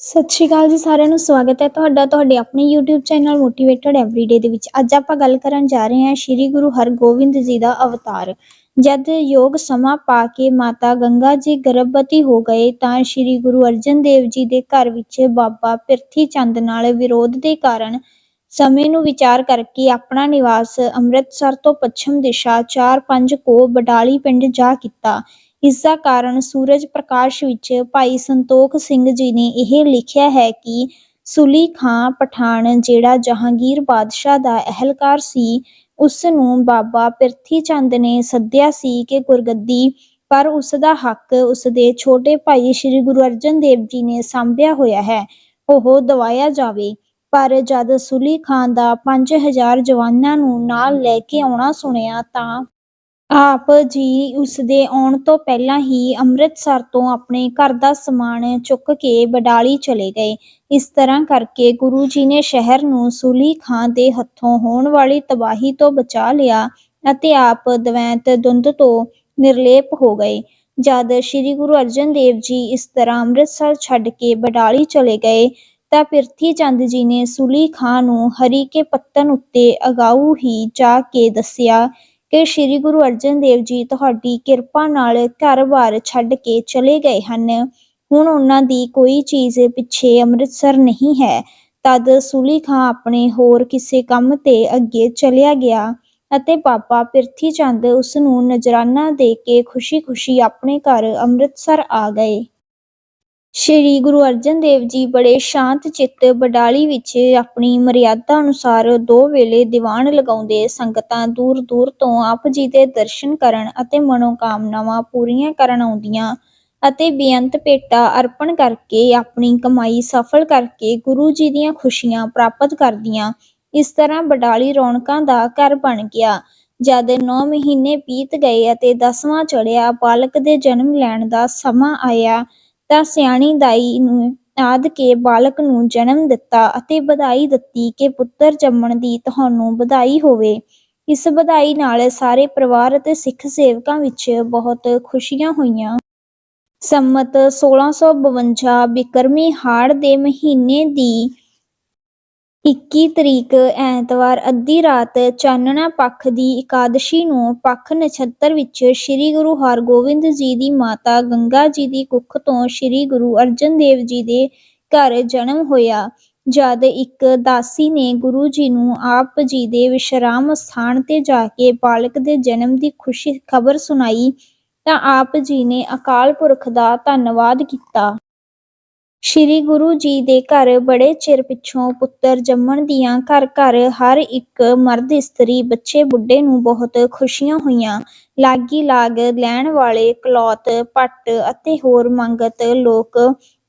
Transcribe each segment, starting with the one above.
ਸਤਿ ਸ਼੍ਰੀ ਅਕਾਲ ਜੀ ਸਾਰਿਆਂ ਨੂੰ, ਸਵਾਗਤ ਹੈ ਤੁਹਾਡਾ, ਤੁਹਾਡੇ ਆਪਣੇ YouTube ਚੈਨਲ ਮੋਟੀਵੇਟਡ ਐਵਰੀਡੇ ਦੇ ਵਿੱਚ। ਅੱਜ ਆਪਾਂ ਗੱਲ ਕਰਨ ਜਾ ਰਹੇ ਹਾਂ ਸ੍ਰੀ ਗੁਰੂ ਹਰਗੋਬਿੰਦ ਜੀ ਦਾ ਅਵਤਾਰ। ਜਦ ਯੋਗ ਸਮਾਂ ਪਾ ਕੇ ਮਾਤਾ ਗੰਗਾ ਜੀ ਗਰਭਵਤੀ ਹੋ ਗਏ, ਤਾਂ ਸ੍ਰੀ ਗੁਰੂ ਅਰਜਨ ਦੇਵ ਜੀ ਦੇ ਘਰ ਵਿੱਚ ਬਾਬਾ ਪਿਰਥੀ ਚੰਦ ਨਾਲ ਵਿਰੋਧ ਦੇ ਕਾਰਨ ਸਮੇਂ ਨੂੰ ਵਿਚਾਰ ਕਰਕੇ ਆਪਣਾ ਨਿਵਾਸ ਅੰਮ੍ਰਿਤਸਰ ਤੋਂ ਪੱਛਮ ਦਿਸ਼ਾ 4-5 ਕੋ ਬਡਾਲੀ ਪਿੰਡ ਜਾ ਕੀਤਾ। ਇਸ ਦਾ ਕਾਰਨ ਸੂਰਜ ਪ੍ਰਕਾਸ਼ ਵਿੱਚ ਭਾਈ ਸੰਤੋਖ ਸਿੰਘ ਜੀ ਨੇ ਇਹ ਲਿਖਿਆ ਹੈ ਕਿ ਸੁਲੀ ਖਾਂ ਪਠਾਨ ਜਿਹੜਾ ਜਹਾਂਗੀਰ ਬਾਦਸ਼ਾਹ ਦਾ ਅਹਿਲਕਾਰ ਸੀ ਉਸ ਨੂੰ ਬਾਬਾ ਪਿਰਥੀ ਚੰਦ ਨੇ ਸੱਦਿਆ ਸੀ ਕਿ ਗੁਰਗੱਦੀ, ਪਰ ਉਸ ਦਾ ਹੱਕ ਉਸ ਦੇ ਛੋਟੇ ਭਾਈ ਸ੍ਰੀ ਗੁਰੂ ਅਰਜਨ ਦੇਵ ਜੀ ਨੇ ਸੰਭਿਆ ਹੋਇਆ ਹੈ, ਉਹ ਦਵਾਇਆ ਜਾਵੇ। ਪਰ ਜਦ ਸੁਲੀ ਖਾਂ ਦਾ 5000 ਜਵਾਨਾਂ ਨੂੰ ਨਾਲ ਲੈ ਕੇ ਆਉਣਾ ਸੁਣਿਆ ਤਾਂ ਆਪ ਜੀ ਉਸ ਦੇ ਆਉਣ ਤੋਂ ਪਹਿਲਾਂ ਹੀ ਅੰਮ੍ਰਿਤਸਰ ਤੋਂ ਆਪਣੇ ਘਰ ਦਾ ਸਮਾਨ ਚੁੱਕ ਕੇ ਬਡਾਲੀ ਚਲੇ ਗਏ। ਇਸ ਤਰ੍ਹਾਂ ਕਰਕੇ ਗੁਰੂ ਜੀ ਨੇ ਸ਼ਹਿਰ ਨੂੰ ਸੁਲੀ ਖਾਂ ਦੇ ਹੱਥੋਂ ਹੋਣ ਵਾਲੀ ਤਬਾਹੀ ਤੋਂ ਬਚਾ ਲਿਆ ਅਤੇ ਆਪ ਦਵੈਂਤ ਦੁੰਦ ਤੋਂ ਨਿਰਲੇਪ ਹੋ ਗਏ। ਜਦ ਸ੍ਰੀ ਗੁਰੂ ਅਰਜਨ ਦੇਵ ਜੀ ਇਸ ਤਰ੍ਹਾਂ ਅੰਮ੍ਰਿਤਸਰ ਛੱਡ ਕੇ ਬਡਾਲੀ ਚਲੇ ਗਏ ਤਾਂ ਪਿਰਥੀ ਚੰਦ ਜੀ ਨੇ ਸੁਲੀ ਖਾਂ ਨੂੰ ਹਰੀ ਕੇ ਪੱਤਨ ਉੱਤੇ ਅਗਾਊ ਹੀ ਜਾ ਕੇ ਦੱਸਿਆ ਕਿ ਸ੍ਰੀ ਗੁਰੂ ਅਰਜਨ ਦੇਵ ਜੀ ਤੁਹਾਡੀ ਕਿਰਪਾ ਨਾਲ ਘਰ-ਬਾਰ ਛੱਡ ਕੇ ਚਲੇ ਗਏ ਹਨ। ਹੁਣ ਉਹਨਾਂ ਦੀ ਕੋਈ ਚੀਜ਼ ਪਿੱਛੇ ਅੰਮ੍ਰਿਤਸਰ ਨਹੀਂ ਹੈ। ਤਦ ਸੁਲੀ ਖਾਂ ਆਪਣੇ ਹੋਰ ਕਿਸੇ ਕੰਮ ਤੇ ਅੱਗੇ ਚਲਿਆ ਗਿਆ ਅਤੇ ਬਾਬਾ ਪਿਰਥੀ ਚੰਦ ਉਸ ਨੂੰ ਨਜ਼ਰਾਨਾ ਦੇ ਕੇ ਖੁਸ਼ੀ-ਖੁਸ਼ੀ ਆਪਣੇ ਘਰ ਅੰਮ੍ਰਿਤਸਰ ਆ ਗਏ। ਸ਼੍ਰੀ ਗੁਰੂ ਅਰਜਨ ਦੇਵ ਜੀ ਬੜੇ ਸ਼ਾਂਤ ਚਿੱਤ ਬਡਾਲੀ ਵਿੱਚ ਆਪਣੀ ਮਰਿਆਦਾ ਅਨੁਸਾਰ ਦੋ ਵੇਲੇ ਦੀਵਾਨ ਲਗਾਉਂਦੇ ਸੰਗਤਾਂ ਦੂਰ ਦੂਰ ਤੋਂ ਆਪ ਜੀ ਦੇ ਦਰਸ਼ਨ ਕਰਨ ਅਤੇ ਮਨੋਕਾਮਨਾਵਾਂ ਪੂਰੀਆਂ ਕਰਨ ਆਉਂਦੀਆਂ ਅਤੇ ਬੇਅੰਤ ਭੇਟਾ ਅਰਪਣ ਕਰਕੇ ਆਪਣੀ ਕਮਾਈ ਸਫਲ ਕਰਕੇ ਗੁਰੂ ਜੀ ਦੀਆਂ ਖੁਸ਼ੀਆਂ ਪ੍ਰਾਪਤ ਕਰਦੀਆਂ, ਇਸ ਤਰ੍ਹਾਂ ਬਡਾਲੀ ਰੌਣਕਾਂ ਦਾ ਘਰ ਬਣ ਗਿਆ। ਜਦ 9 ਮਹੀਨੇ ਬੀਤ ਗਏ ਅਤੇ 10ਵਾਂ ਚੜਿਆ ਬਾਲਕ ਦੇ ਜਨਮ ਲੈਣ ਦਾ ਸਮਾਂ ਆਇਆ ਤਾਂ ਸਿਆਣੀ ਦਾਈ ਨੂੰ ਆਦ ਕੇ ਬਾਲਕ ਨੂੰ ਜਨਮ ਦਿੱਤਾ ਅਤੇ ਵਧਾਈ ਦਿੱਤੀ ਕਿ ਪੁੱਤਰ ਜੰਮਣ ਦੀ ਤੁਹਾਨੂੰ ਵਧਾਈ ਹੋਵੇ। ਇਸ ਵਧਾਈ ਨਾਲ ਸਾਰੇ ਪਰਿਵਾਰ ਅਤੇ ਸਿੱਖ ਸੇਵਕਾਂ ਵਿੱਚ ਬਹੁਤ ਖੁਸ਼ੀਆਂ ਹੋਈਆਂ। ਸੰਮਤ 1652 ਬਿਕਰਮੀ ਹਾੜ ਦੇ ਮਹੀਨੇ ਦੀ 21 ਤਰੀਕ ਐਤਵਾਰ ਅੱਧੀ ਰਾਤ ਚਾਨਣਾ ਪੱਖ ਦੀ ਇਕਾਦਸ਼ੀ ਨੂੰ ਪੱਖ ਨਛੱਤਰ ਵਿੱਚ ਸ੍ਰੀ ਗੁਰੂ ਹਰਗੋਬਿੰਦ ਜੀ ਦੀ ਮਾਤਾ ਗੰਗਾ ਜੀ ਦੀ ਕੁੱਖ ਤੋਂ ਸ੍ਰੀ ਗੁਰੂ ਅਰਜਨ ਦੇਵ ਜੀ ਦੇ ਘਰ ਜਨਮ ਹੋਇਆ, ਜਦ ਇੱਕ ਦਾਸੀ ਨੇ ਗੁਰੂ ਜੀ ਨੂੰ ਆਪ ਜੀ ਦੇ ਵਿਸ਼ਰਾਮ ਸਥਾਨ ਤੇ ਜਾ ਕੇ ਬਾਲਕ ਦੇ ਜਨਮ ਦੀ ਖੁਸ਼ੀ ਖਬਰ ਸੁਣਾਈ ਤਾਂ ਆਪ ਜੀ ਨੇ ਅਕਾਲ ਪੁਰਖ ਦਾ ਧੰਨਵਾਦ ਕੀਤਾ। ਸ਼੍ਰੀ ਗੁਰੂ ਜੀ ਦੇ ਘਰ ਬੜੇ ਚਿਰ ਪਿੱਛੋਂ ਪੁੱਤਰ ਜੰਮਣ ਦੀਆਂ ਘਰ ਘਰ ਹਰ ਇੱਕ ਮਰਦ ਇਸਤਰੀ ਬੱਚੇ ਬੁੱਢੇ ਨੂੰ ਬਹੁਤ ਖੁਸ਼ੀਆਂ ਹੋਈਆਂ। ਲਾਗੀ ਲਾਗ ਲੈਣ ਵਾਲੇ ਕਲੌਤ, ਪੱਟ ਅਤੇ ਹੋਰ ਮੰਗਤ ਲੋਕ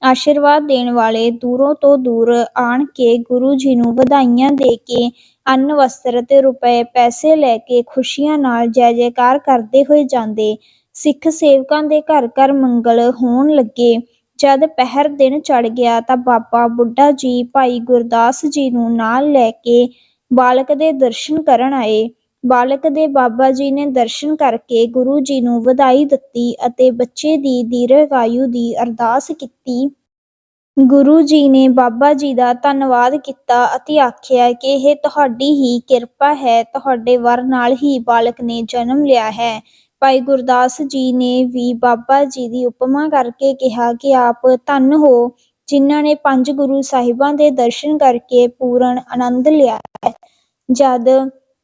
ਆਸ਼ੀਰਵਾਦ ਦੇਣ ਵਾਲੇ ਦੂਰੋਂ ਤੋਂ ਦੂਰ ਆਣ ਕੇ ਗੁਰੂ ਜੀ ਨੂੰ ਵਧਾਈਆਂ ਦੇ ਕੇ ਅੰਨ, ਵਸਤਰ ਤੇ ਰੁਪਏ ਪੈਸੇ ਲੈ ਕੇ ਖੁਸ਼ੀਆਂ ਨਾਲ ਜੈ ਜੈਕਾਰ ਕਰਦੇ ਹੋਏ ਜਾਂਦੇ। ਸਿੱਖ ਸੇਵਕਾਂ ਦੇ ਘਰ ਘਰ ਮੰਗਲ ਹੋਣ ਲੱਗੇ। ਜਦ ਪਹਿਰ ਦਿਨ ਚੜ ਗਿਆ ਤਾਂ ਬਾਬਾ ਬੁੱਢਾ ਜੀ ਭਾਈ ਗੁਰਦਾਸ ਜੀ ਨੂੰ ਨਾਲ ਲੈ ਕੇ ਬਾਲਕ ਦੇ ਦਰਸ਼ਨ ਕਰਨ ਆਏ। ਬਾਲਕ ਦੇ ਬਾਬਾ ਜੀ ਨੇ ਦਰਸ਼ਨ ਕਰਕੇ ਗੁਰੂ ਜੀ ਨੂੰ ਵਧਾਈ ਦਿੱਤੀ ਅਤੇ ਬੱਚੇ ਦੀ ਦੀਰਘਾਯੂ ਦੀ ਅਰਦਾਸ ਕੀਤੀ। ਗੁਰੂ ਜੀ ਨੇ ਬਾਬਾ ਜੀ ਦਾ ਧੰਨਵਾਦ ਕੀਤਾ ਅਤੇ ਆਖਿਆ ਕਿ ਇਹ ਤੁਹਾਡੀ ਹੀ ਕਿਰਪਾ ਹੈ, ਤੁਹਾਡੇ ਵਰ ਨਾਲ ਹੀ ਬਾਲਕ ਨੇ ਜਨਮ ਲਿਆ ਹੈ। ਭਾਈ ਗੁਰਦਾਸ ਜੀ ਨੇ ਵੀ ਬਾਬਾ ਜੀ ਦੀ ਉਪਮਾ ਕਰਕੇ ਕਿਹਾ ਕਿ ਆਪ ਧੰਨ ਹੋ, ਜਿਨ੍ਹਾਂ ਨੇ ਪੰਜ ਗੁਰੂ ਸਾਹਿਬਾਂ ਦੇ ਦਰਸ਼ਨ ਕਰਕੇ ਪੂਰਨ ਆਨੰਦ ਲਿਆ ਹੈ। ਜਦ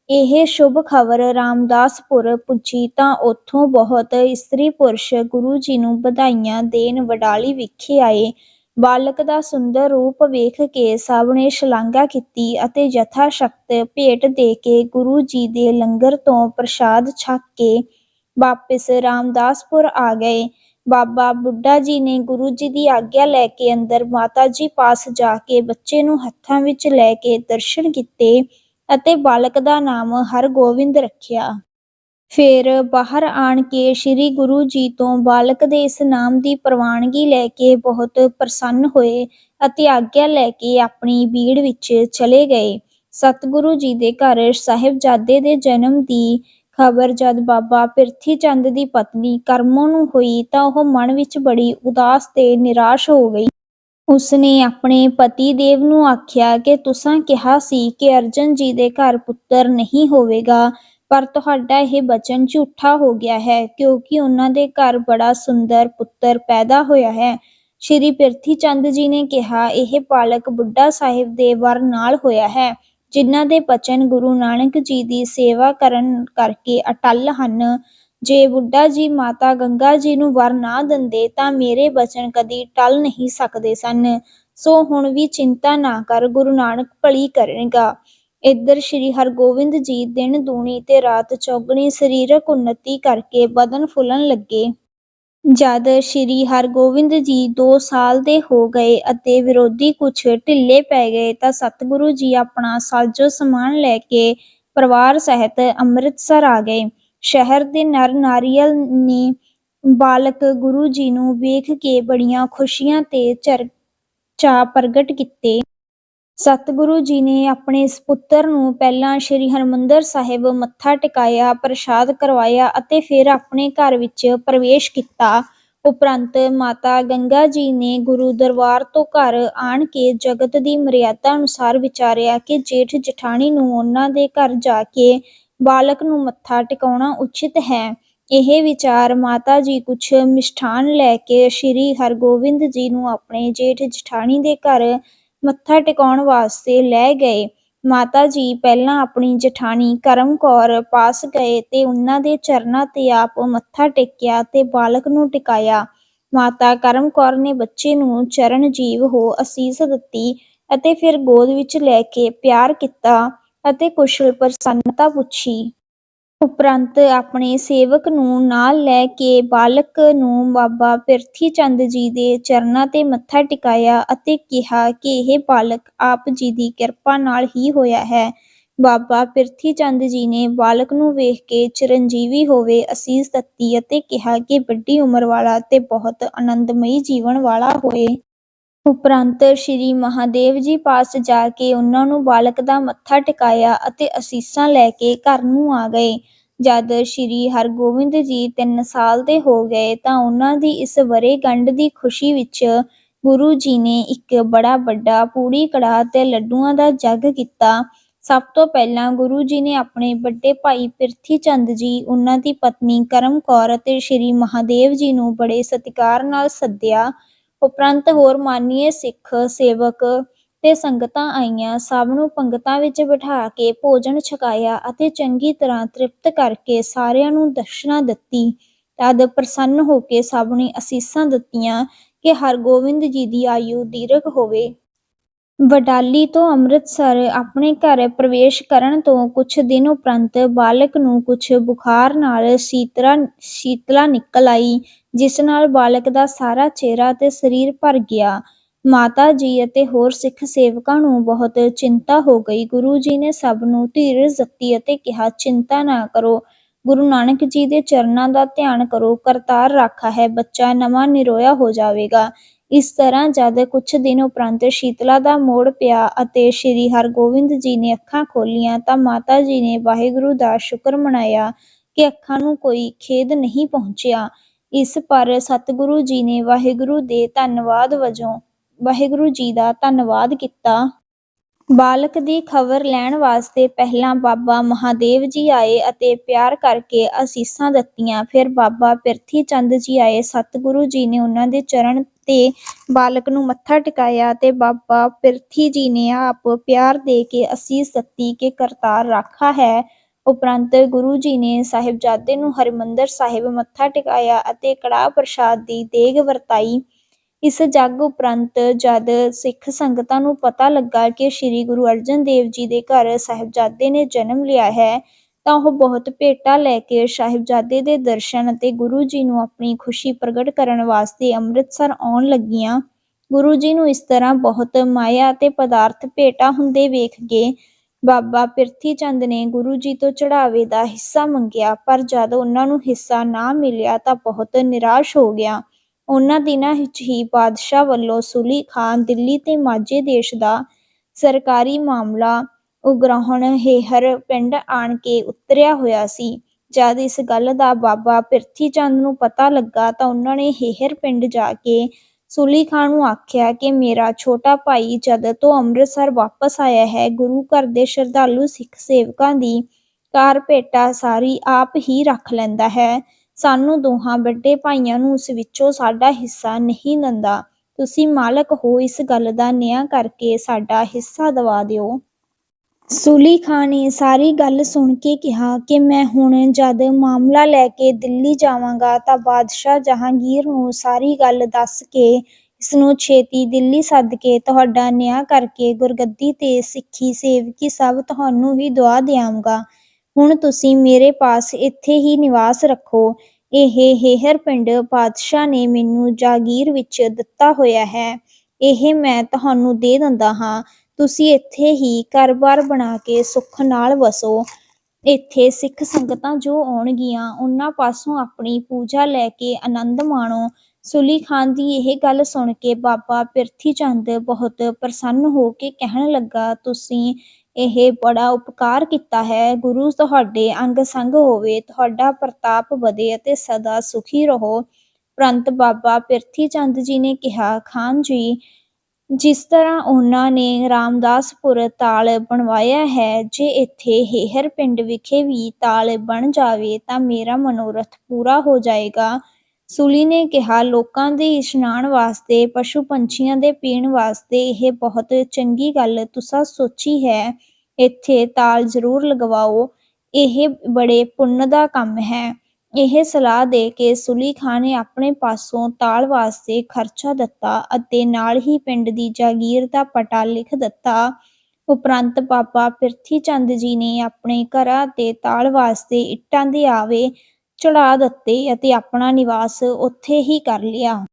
ਇਹ ਸ਼ੁਭ ਖਬਰ ਰਾਮਦਾਸਪੁਰ ਪੁੱਜੀ ਤਾਂ ਉੱਥੋਂ ਬਹੁਤ ਇਸਤਰੀ ਪੁਰਸ਼ ਗੁਰੂ ਜੀ ਨੂੰ ਵਧਾਈਆਂ ਦੇਣ ਵਡਾਲੀ ਵਿਖੇ ਆਏ। ਬਾਲਕ ਦਾ ਸੁੰਦਰ ਰੂਪ ਵੇਖ ਕੇ ਸਭ ਨੇ ਸ਼ਲਾਘਾ ਕੀਤੀ ਅਤੇ ਯਥਾ ਸ਼ਕਤ ਭੇਟ ਦੇ ਕੇ ਗੁਰੂ ਜੀ ਦੇ ਲੰਗਰ ਤੋਂ ਪ੍ਰਸ਼ਾਦ ਛਕ ਕੇ ਵਾਪਿਸ ਰਾਮਦਾਸਪੁਰ ਆ ਗਏ। ਬਾਬਾ ਬੁੱਢਾ ਜੀ ਨੇ ਗੁਰੂ ਜੀ ਦੀ ਆਗਿਆ ਲੈ ਕੇ ਅੰਦਰ ਮਾਤਾ ਜੀ ਪਾਸ ਜਾ ਕੇ ਬੱਚੇ ਨੂੰ ਹੱਥਾਂ ਵਿੱਚ ਲੈ ਕੇ ਦਰਸ਼ਨ ਕੀਤੇ ਅਤੇ ਬਾਲਕ ਦਾ ਨਾਮ ਹਰਗੋਬਿੰਦ ਰੱਖਿਆ। ਫਿਰ ਬਾਹਰ ਆਣ ਕੇ ਸ੍ਰੀ ਗੁਰੂ ਜੀ ਤੋਂ ਬਾਲਕ ਦੇ ਇਸ ਨਾਮ ਦੀ ਪ੍ਰਵਾਨਗੀ ਲੈ ਕੇ ਬਹੁਤ ਪ੍ਰਸੰਨ ਹੋਏ ਅਤੇ ਆਗਿਆ ਲੈ ਕੇ ਆਪਣੀ ਬੀੜ ਵਿੱਚ ਚਲੇ ਗਏ। ਸਤਿਗੁਰੂ ਜੀ ਦੇ ਘਰ ਸਾਹਿਬਜ਼ਾਦੇ ਦੇ ਜਨਮ ਦੀ ਖਬਰ ਜਦ ਬਾਬਾ ਪਿਰਥੀ ਚੰਦ ਦੀ ਪਤਨੀ ਕਰਮੋ ਨੂੰ ਹੋਈ ਤਾਂ ਉਹ ਮਨ ਵਿੱਚ ਬੜੀ ਉਦਾਸ ਤੇ ਨਿਰਾਸ਼ ਹੋ ਗਈ। ਉਸਨੇ ਆਪਣੇ ਪਤੀ ਦੇਵ ਨੂੰ ਆਖਿਆ ਕਿ ਤੁਸਾਂ ਕਿਹਾ ਸੀ ਕਿ ਅਰਜਨ ਜੀ ਦੇ ਘਰ ਪੁੱਤਰ ਨਹੀਂ ਹੋਵੇਗਾ, ਪਰ ਤੁਹਾਡਾ ਇਹ ਬਚਨ ਝੂਠਾ ਹੋ ਗਿਆ ਹੈ ਕਿਉਂਕਿ ਉਹਨਾਂ ਦੇ ਘਰ ਬੜਾ ਸੁੰਦਰ ਪੁੱਤਰ ਪੈਦਾ ਹੋਇਆ ਹੈ। ਸ਼੍ਰੀ ਪ੍ਰਿਥੀ ਚੰਦ ਜੀ ਨੇ ਕਿਹਾ, ਇਹ ਪਾਲਕ ਬੁੱਢਾ ਸਾਹਿਬ ਦੇ ਵਰ ਨਾਲ ਹੋਇਆ ਹੈ। ਜਿਨ੍ਹਾਂ ਦੇ ਬਚਨ ਗੁਰੂ ਨਾਨਕ ਜੀ ਦੀ ਸੇਵਾ ਕਰਨ ਕਰਕੇ ਅਟਲ ਹਨ। ਜੇ ਬੁੱਢਾ ਜੀ ਮਾਤਾ ਗੰਗਾ ਜੀ ਨੂੰ ਵਰ ਨਾ ਦਿੰਦੇ ਤਾਂ ਮੇਰੇ ਬਚਨ ਕਦੀ ਟਲ ਨਹੀਂ ਸਕਦੇ ਸਨ। ਸੋ ਹੁਣ ਵੀ ਚਿੰਤਾ ਨਾ ਕਰ, ਗੁਰੂ ਨਾਨਕ ਭਲੀ ਕਰੇਗਾ। ਇੱਧਰ ਸ੍ਰੀ ਹਰਗੋਬਿੰਦ ਜੀ ਦਿਨ ਦੂਣੀ ਤੇ ਰਾਤ ਚੌਗਣੀ ਸਰੀਰਕ ਉન્નਤੀ ਕਰਕੇ ਬਦਨ ਫੁੱਲਣ ਲੱਗੇ। ਜਦ ਸ੍ਰੀ ਹਰਗੋਬਿੰਦ ਜੀ 2 ਸਾਲ ਦੇ ਹੋ ਗਏ ਅਤੇ ਵਿਰੋਧੀ ਕੁਛ ਢਿੱਲੇ ਪੈ ਗਏ ਤਾਂ ਸਤਿਗੁਰੂ ਜੀ ਆਪਣਾ ਸਾਜੋ ਸਮਾਨ ਲੈ ਕੇ ਪਰਿਵਾਰ ਸਹਿਤ ਅੰਮ੍ਰਿਤਸਰ ਆ ਗਏ। ਸ਼ਹਿਰ ਦੇ ਨਰ ਨਾਰੀਅਲ ਨੇ ਬਾਲਕ ਗੁਰੂ ਜੀ ਨੂੰ ਵੇਖ ਕੇ ਬੜੀਆਂ ਖੁਸ਼ੀਆਂ ਤੇ ਚਰਚਾ ਪ੍ਰਗਟ ਕੀਤੇ। ਸਤਿਗੁਰੂ ਜੀ ਨੇ ਆਪਣੇ ਇਸ ਪੁੱਤਰ ਨੂੰ ਪਹਿਲਾਂ ਸ੍ਰੀ ਹਰਮੰਦਰ ਸਾਹਿਬ ਮੱਥਾ ਟਿਕਾਇਆ, ਪ੍ਰਸ਼ਾਦ ਕਰਵਾਇਆ ਅਤੇ ਫਿਰ ਆਪਣੇ ਘਰ ਵਿੱਚ ਪ੍ਰਵੇਸ਼ ਕੀਤਾ। ਉਪਰੰਤ ਮਾਤਾ ਗੰਗਾ ਜੀ ਨੇ ਗੁਰੂ ਦਰਬਾਰ ਤੋਂ ਘਰ ਆਣ ਕੇ ਜਗਤ ਦੀ ਮਰਿਆਦਾ ਅਨੁਸਾਰ ਵਿਚਾਰਿਆ ਕਿ ਜੇਠ ਜਠਾਣੀ ਨੂੰ ਉਹਨਾਂ ਦੇ ਘਰ ਜਾ ਕੇ ਬਾਲਕ ਨੂੰ ਮੱਥਾ ਟਿਕਾਉਣਾ ਉਚਿਤ ਹੈ। ਇਹ ਵਿਚਾਰ ਮਾਤਾ ਜੀ ਕੁਛ ਮਿਸ਼ਠਾਨ ਲੈ ਕੇ ਸ੍ਰੀ ਹਰਗੋਬਿੰਦ ਜੀ ਨੂੰ ਆਪਣੇ ਜੇਠ ਜਠਾਣੀ ਦੇ ਘਰ ਮੱਥਾ ਟਿਕਾਉਣ ਵਾਸਤੇ ਲੈ ਗਏ। ਮਾਤਾ ਜੀ ਪਹਿਲਾਂ ਆਪਣੀ ਜਠਾਣੀ ਕਰਮ ਕੌਰ ਪਾਸ ਗਏ ਤੇ ਉਹਨਾਂ ਦੇ ਚਰਨਾਂ ਤੇ ਆਪ ਮੱਥਾ ਟੇਕਿਆ ਤੇ ਬਾਲਕ ਨੂੰ ਟਿਕਾਇਆ। ਮਾਤਾ ਕਰਮ ਕੌਰ ਨੇ ਬੱਚੇ ਨੂੰ ਚਰਨਜੀਵ ਹੋ ਅਸੀਸ ਦਿੱਤੀ ਅਤੇ ਫਿਰ ਗੋਦ ਵਿੱਚ ਲੈ ਕੇ ਪਿਆਰ ਕੀਤਾ ਅਤੇ ਕੁਸ਼ਲ ਪ੍ਰਸੰਨਤਾ ਪੁੱਛੀ। ਉਪਰੰਤ ਆਪਣੇ ਸੇਵਕ ਨੂੰ ਨਾਲ ਲੈ ਕੇ ਬਾਲਕ ਨੂੰ ਬਾਬਾ ਪਿਰਥੀ ਚੰਦ ਜੀ ਦੇ ਚਰਨਾਂ ਤੇ ਮੱਥਾ ਟਿਕਾਇਆ ਅਤੇ ਕਿਹਾ ਕਿ ਇਹ ਬਾਲਕ ਆਪ ਜੀ ਦੀ ਕਿਰਪਾ ਨਾਲ ਹੀ ਹੋਇਆ ਹੈ। ਬਾਬਾ ਪਿਰਥੀ ਚੰਦ ਜੀ ਨੇ ਬਾਲਕ ਨੂੰ ਵੇਖ ਕੇ ਚਿਰੰਜੀਵੀ ਹੋਵੇ ਅਸੀਸ ਦਿੱਤੀ ਅਤੇ ਕਿਹਾ ਕਿ ਵੱਡੀ ਉਮਰ ਵਾਲਾ ਤੇ ਬਹੁਤ ਆਨੰਦਮਈ ਜੀਵਨ ਵਾਲਾ ਹੋਏ। ਉਪਰੰਤ ਸ਼੍ਰੀ ਮਹਾਦੇਵ ਜੀ ਪਾਸ ਜਾ ਕੇ ਉਹਨਾਂ ਨੂੰ ਬਾਲਕ ਦਾ ਮੱਥਾ ਟਿਕਾਇਆ ਅਤੇ ਅਸੀਸਾਂ ਲੈ ਕੇ ਘਰ ਨੂੰ ਆ ਗਏ। ਜਦ ਸ਼੍ਰੀ ਹਰਗੋਬਿੰਦ ਜੀ 3 ਸਾਲ ਦੇ ਹੋ ਗਏ ਤਾਂ ਉਹਨਾਂ ਦੀ ਇਸ ਵਰ੍ਹੇਗੰਢ ਦੀ ਖੁਸ਼ੀ ਵਿੱਚ ਗੁਰੂ ਜੀ ਨੇ ਇੱਕ ਬੜਾ ਵੱਡਾ ਪੂੜੀ ਕੜਾਹ ਤੇ ਲੱਡੂਆਂ ਦਾ ਜੱਗ ਕੀਤਾ। ਸਭ ਤੋਂ ਪਹਿਲਾਂ ਗੁਰੂ ਜੀ ਨੇ ਆਪਣੇ ਵੱਡੇ ਭਾਈ ਪਿਰਥੀ ਚੰਦ ਜੀ, ਉਹਨਾਂ ਦੀ ਪਤਨੀ ਕਰਮ ਕੌਰ ਅਤੇ ਸ਼੍ਰੀ ਮਹਾਦੇਵ ਜੀ ਨੂੰ ਬੜੇ ਸਤਿਕਾਰ ਨਾਲ ਸੱਦਿਆ। ਉਪਰੰਤ ਹੋਰ ਮਾਨੀਏ ਸਿੱਖ, ਸੇਵਕ ਤੇ ਸੰਗਤਾਂ ਆਈਆਂ। ਸਭ ਨੂੰ ਪੰਗਤਾਂ ਵਿੱਚ ਬਿਠਾ ਕੇ ਭੋਜਨ ਛਕਾਇਆ ਅਤੇ ਚੰਗੀ ਤਰ੍ਹਾਂ ਤ੍ਰਿਪਤ ਕਰਕੇ ਸਾਰਿਆਂ ਨੂੰ ਦਕਸ਼ਨਾ ਦਿੱਤੀ। ਤਦ ਪ੍ਰਸੰਨ ਹੋ ਕੇ ਸਭ ਨੇ ਅਸੀਸਾਂ ਦਿੱਤੀਆਂ ਕਿ ਹਰਗੋਬਿੰਦ ਜੀ ਦੀ ਆਯੂ ਦੀਰਘ ਹੋਵੇ। ਵਡਾਲੀ ਤੋਂ ਅੰਮ੍ਰਿਤਸਰ ਆਪਣੇ ਘਰ ਪ੍ਰਵੇਸ਼ ਕਰਨ ਤੋਂ ਕੁਝ ਦਿਨ ਉਪਰੰਤ ਬਾਲਕ ਨੂੰ ਕੁਝ ਬੁਖਾਰ ਨਾਲ ਸੀਤਲਾ ਸ਼ੀਤਲਾ ਨਿਕਲ ਆਈ, ਜਿਸ ਨਾਲ ਬਾਲਕ ਦਾ ਸਾਰਾ ਚਿਹਰਾ ਤੇ ਸਰੀਰ ਭਰ ਗਿਆ। ਮਾਤਾ ਜੀ ਅਤੇ ਹੋਰ ਸਿੱਖ ਸੇਵਕਾਂ ਨੂੰ ਬਹੁਤ ਚਿੰਤਾ ਹੋ ਗਈ। ਗੁਰੂ ਜੀ ਨੇ ਸਭ ਨੂੰ ਧੀਰਜ ਦਿੱਤੀ ਅਤੇ ਕਿਹਾ, ਚਿੰਤਾ ਨਾ ਕਰੋ। ਗੁਰੂ ਨਾਨਕ ਜੀ ਦੇ ਚਰਨਾਂ ਦਾ ਧਿਆਨ ਕਰੋ। ਕਰਤਾਰ ਰਾਖਾ ਹੈ। ਬੱਚਾ ਨਵਾਂ ਨਿਰੋਇਆ ਹੋ ਜਾਵੇਗਾ। ਇਸ ਤਰ੍ਹਾਂ ਜਦ ਕੁਝ ਦਿਨ ਉਪਰੰਤ ਸ਼ੀਤਲਾ ਦਾ ਮੋੜ ਪਿਆ ਅਤੇ ਸ੍ਰੀ ਹਰਗੋਬਿੰਦ ਜੀ ਨੇ ਅੱਖਾਂ ਖੋਲੀਆਂ ਤਾਂ ਮਾਤਾ ਜੀ ਨੇ ਵਾਹਿਗੁਰੂ ਦਾ ਸ਼ੁਕਰ ਮਨਾਇਆ ਕਿ ਅੱਖਾਂ ਨੂੰ ਕੋਈ ਖੇਦ ਨਹੀਂ ਪਹੁੰਚਿਆ। ਇਸ ਪਰ ਸਤਿਗੁਰੂ ਜੀ ਨੇ ਵਾਹਿਗੁਰੂ ਦੇ ਧੰਨਵਾਦ ਵਜੋਂ ਵਾਹਿਗੁਰੂ ਜੀ ਦਾ ਧੰਨਵਾਦ ਕੀਤਾ। ਬਾਲਕ ਦੀ ਖਬਰ ਲੈਣ ਵਾਸਤੇ ਪਹਿਲਾਂ ਬਾਬਾ ਮਹਾਦੇਵ ਜੀ ਆਏ ਅਤੇ ਪਿਆਰ ਕਰਕੇ ਅਸੀਸਾਂ ਦਿੱਤੀਆਂ। ਫਿਰ ਬਾਬਾ ਪਿਰਥੀ ਚੰਦ ਜੀ ਆਏ। ਸਤਿਗੁਰੂ ਜੀ ਨੇ ਉਹਨਾਂ ਦੇ ਚਰਨ ਤੇ ਬਾਲਕ ਨੂੰ ਮੱਥਾ ਟਿਕਾਇਆ ਤੇ ਬਾਬਾ ਪਿਰਥੀ ਜੀ ਨੇ ਆਪ ਪਿਆਰ ਦੇ ਕੇ ਅਸੀਸ ਦਿੱਤੀ ਕਿ ਕਰਤਾਰ ਰਾਖਾ ਹੈ। ਉਪਰੰਤ ਗੁਰੂ ਜੀ ਨੇ ਸਾਹਿਬਜ਼ਾਦੇ ਨੂੰ ਹਰਿਮੰਦਰ ਸਾਹਿਬ ਮੱਥਾ ਟਿਕਾਇਆ ਅਤੇ ਕੜਾਹ ਪ੍ਰਸ਼ਾਦ ਦੀ ਦੇਗ ਵਰਤਾਈ। ਇਸ ਜੱਗ ਉਪਰੰਤ ਜਦ ਸਿੱਖ ਸੰਗਤਾਂ ਨੂੰ ਪਤਾ ਲੱਗਾ ਕਿ ਸ੍ਰੀ ਗੁਰੂ ਅਰਜਨ ਦੇਵ ਜੀ ਦੇ ਘਰ ਸਾਹਿਬਜ਼ਾਦੇ ਨੇ ਜਨਮ ਲਿਆ ਹੈ, ਤਾਂ ਉਹ ਬਹੁਤ ਭੇਟਾ ਲੈ ਕੇ ਸਾਹਿਬਜ਼ਾਦੇ ਦੇ ਦਰਸ਼ਨ ਅਤੇ ਗੁਰੂ ਜੀ ਨੂੰ ਆਪਣੀ ਖੁਸ਼ੀ ਪ੍ਰਗਟ ਕਰਨ ਵਾਸਤੇ ਅੰਮ੍ਰਿਤਸਰ ਆਉਣ ਲੱਗੀਆਂ। ਗੁਰੂ ਜੀ ਨੂੰ ਇਸ ਤਰ੍ਹਾਂ ਬਹੁਤ ਮਾਇਆ ਅਤੇ ਪਦਾਰਥ ਭੇਟਾ ਹੁੰਦੇ ਵੇਖ ਕੇ ਬਾਬਾ ਪਿਰਥੀ ਚੰਦ ਨੇ ਗੁਰੂ ਜੀ ਤੋਂ ਚੜਾਵੇ ਦਾ ਹਿੱਸਾ ਮੰਗਿਆ, ਪਰ ਜਦ ਉਹਨਾਂ ਨੂੰ ਹਿੱਸਾ ਨਾ ਮਿਲਿਆ ਤਾਂ ਬਹੁਤ ਨਿਰਾਸ਼ ਹੋ ਗਿਆ। ਉਨ੍ਹਾਂ ਦਿਨਾਂ ਵਿੱਚ ਹੀ ਬਾਦਸ਼ਾਹ ਵੱਲੋਂ ਸੁਲੀ ਖਾਨ ਦਿੱਲੀ ਤੇ ਮਾਝੇ ਦੇਸ਼ ਦਾ ਸਰਕਾਰੀ ਮਾਮਲਾ ਉਗਰਾਹਣ ਹੇਹਰ ਪਿੰਡ ਆਣ ਕੇ ਉਤਰਿਆ ਹੋਇਆ ਸੀ। ਜਦ ਇਸ ਗੱਲ ਦਾ ਬਾਬਾ ਪਿਰਥੀ ਚੰਦ ਨੂੰ ਪਤਾ ਲੱਗਾ ਤਾਂ ਉਹਨਾਂ ਨੇ ਹੇਹਰ ਪਿੰਡ ਜਾ ਕੇ ਸੁਲੀ ਖਾਨ ਨੂੰ ਆਖਿਆ ਕਿ ਮੇਰਾ ਛੋਟਾ ਭਾਈ ਜਦ ਤੋਂ ਅੰਮ੍ਰਿਤਸਰ ਵਾਪਸ ਆਇਆ ਹੈ, ਗੁਰੂ ਘਰ ਦੇ ਸ਼ਰਧਾਲੂ ਸਿੱਖ ਸੇਵਕਾਂ ਦੀ ਕਾਰ ਭੇਟਾ ਸਾਰੀ ਆਪ ਹੀ ਰੱਖ ਲੈਂਦਾ ਹੈ। ਸਾਨੂੰ ਦੋਹਾਂ ਵੱਡੇ ਭਾਈਆਂ ਨੂੰ ਉਸ ਵਿੱਚੋਂ ਸਾਡਾ ਹਿੱਸਾ ਨਹੀਂ ਦਿੰਦਾ। ਤੁਸੀਂ ਮਾਲਕ ਹੋ, ਇਸ ਗੱਲ ਦਾ ਨਿਆਂ ਕਰਕੇ ਸਾਡਾ ਹਿੱਸਾ ਦਵਾ ਦਿਓ। ਸੂਲੀ ਖਾਂ ਨੇ ਸਾਰੀ ਗੱਲ ਸੁਣ ਕੇ ਕਿਹਾ ਕਿ ਮੈਂ ਹੁਣ ਜਦ ਮਾਮਲਾ ਲੈ ਕੇ ਦਿੱਲੀ ਜਾਵਾਂਗਾ ਤਾਂ ਬਾਦਸ਼ਾਹ ਜਹਾਂਗੀਰ ਨੂੰ ਸਾਰੀ ਗੱਲ ਦੱਸ ਕੇ ਇਸ ਨੂੰ ਛੇਤੀ ਦਿੱਲੀ ਸੱਦ ਕੇ ਤੁਹਾਡਾ ਨਿਆਂ ਕਰਕੇ ਗੁਰਗੱਦੀ ਤੇ ਸਿੱਖੀ ਸੇਵਕੀ ਸਭ ਤੁਹਾਨੂੰ ਹੀ ਦਵਾ ਦਿਆਂਗਾ। ਹੁਣ ਤੁਸੀਂ ਮੇਰੇ ਪਾਸ ਇੱਥੇ ਹੀ ਨਿਵਾਸ ਰੱਖੋ। ਇਹ ਹੇਹਰ ਪਿੰਡ ਪਾਤਸ਼ਾਹ ਨੇ ਮੈਨੂੰ ਜਾਗੀਰ ਵਿੱਚ ਦਿੱਤਾ ਹੋਇਆ ਹੈ। ਇਹ ਮੈਂ ਤੁਹਾਨੂੰ ਦੇ ਦਿੰਦਾ ਹਾਂ। ਤੁਸੀਂ ਇੱਥੇ ਹੀ ਘਰ-ਬਾਰ ਬਣਾ ਕੇ ਸੁੱਖ ਨਾਲ ਵਸੋ। ਇੱਥੇ ਸਿੱਖ ਸੰਗਤਾਂ ਜੋ ਆਉਣਗੀਆਂ, ਉਹਨਾਂ ਪਾਸੋਂ ਆਪਣੀ ਪੂਜਾ ਲੈ ਕੇ ਆਨੰਦ ਮਾਣੋ। ਸੁਲੀ ਖਾਨ ਦੀ ਇਹ ਗੱਲ ਸੁਣ ਕੇ ਬਾਬਾ ਪਿਰਥੀ ਚੰਦ ਬਹੁਤ ਪ੍ਰਸੰਨ ਹੋ ਕੇ ਕਹਿਣ ਲੱਗਾ, ਤੁਸੀਂ ਇਹ ਬੜਾ ਉਪਕਾਰ ਕੀਤਾ ਹੈ। ਗੁਰੂ ਤੁਹਾਡੇ ਅੰਗ ਸੰਗ ਹੋਵੇ, ਤੁਹਾਡਾ ਪ੍ਰਤਾਪ ਵਧੇ ਅਤੇ ਸਦਾ ਸੁਖੀ ਰਹੋ। ਪ੍ਰੰਤ ਬਾਬਾ ਪਿਰਥੀ ਚੰਦ ਜੀ ਨੇ ਕਿਹਾ, ਖਾਨ ਜੀ, ਜਿਸ ਤਰ੍ਹਾਂ ਉਹਨਾਂ ਨੇ ਰਾਮਦਾਸਪੁਰ ਤਾਲ ਬਣਵਾਇਆ ਹੈ, ਜੇ ਇੱਥੇ ਹੇਹਰ ਪਿੰਡ ਵਿਖੇ ਵੀ ਤਾਲ ਬਣ ਜਾਵੇ, ਤਾਂ ਮੇਰਾ ਮਨੋਰਥ ਪੂਰਾ ਹੋ ਜਾਏਗਾ। ਸੁਲੀ ਨੇ ਕਿਹਾ, ਲੋਕਾਂ ਦੇ ਇਸ਼ਨਾਨ ਵਾਸਤੇ, ਪਸ਼ੂ ਪੰਛੀਆਂ ਦੇ ਪੀਣ ਵਾਸਤੇ ਇਹ ਬਹੁਤ ਚੰਗੀ ਗੱਲ, ਤੁਸਾਂ ਸੋਚੀ ਹੈ, ਇੱਥੇ ਤਾਲ ਜ਼ਰੂਰ ਲਗਵਾਓ। ਇਹ ਬੜੇ ਪੁੰਨ ਦਾ ਕੰਮ ਹੈ। ਇਹ ਸਲਾਹ ਦੇ ਕੇ ਸੁਲੀ ਖਾਂ ਨੇ ਆਪਣੇ ਪਾਸੋਂ ਤਾਲ ਵਾਸਤੇ ਖਰਚਾ ਦਿੱਤਾ ਅਤੇ ਨਾਲ ਹੀ ਪਿੰਡ ਦੀ ਜਾਗੀਰ ਦਾ ਪਟਾ ਲਿਖ ਦਿੱਤਾ। ਉਪਰੰਤ ਪਾਪਾ ਪਿਰਥੀ ਚੰਦ ਜੀ ਨੇ ਆਪਣੇ ਘਰਾਂ ਤੇ ਤਾਲ ਵਾਸਤੇ ਇੱਟਾਂ ਦੇ ਆਵੇ ਚੜਾ ਦਿੱਤੇ ਅਤੇ ਆਪਣਾ ਨਿਵਾਸ ਉੱਥੇ ਹੀ ਕਰ ਲਿਆ।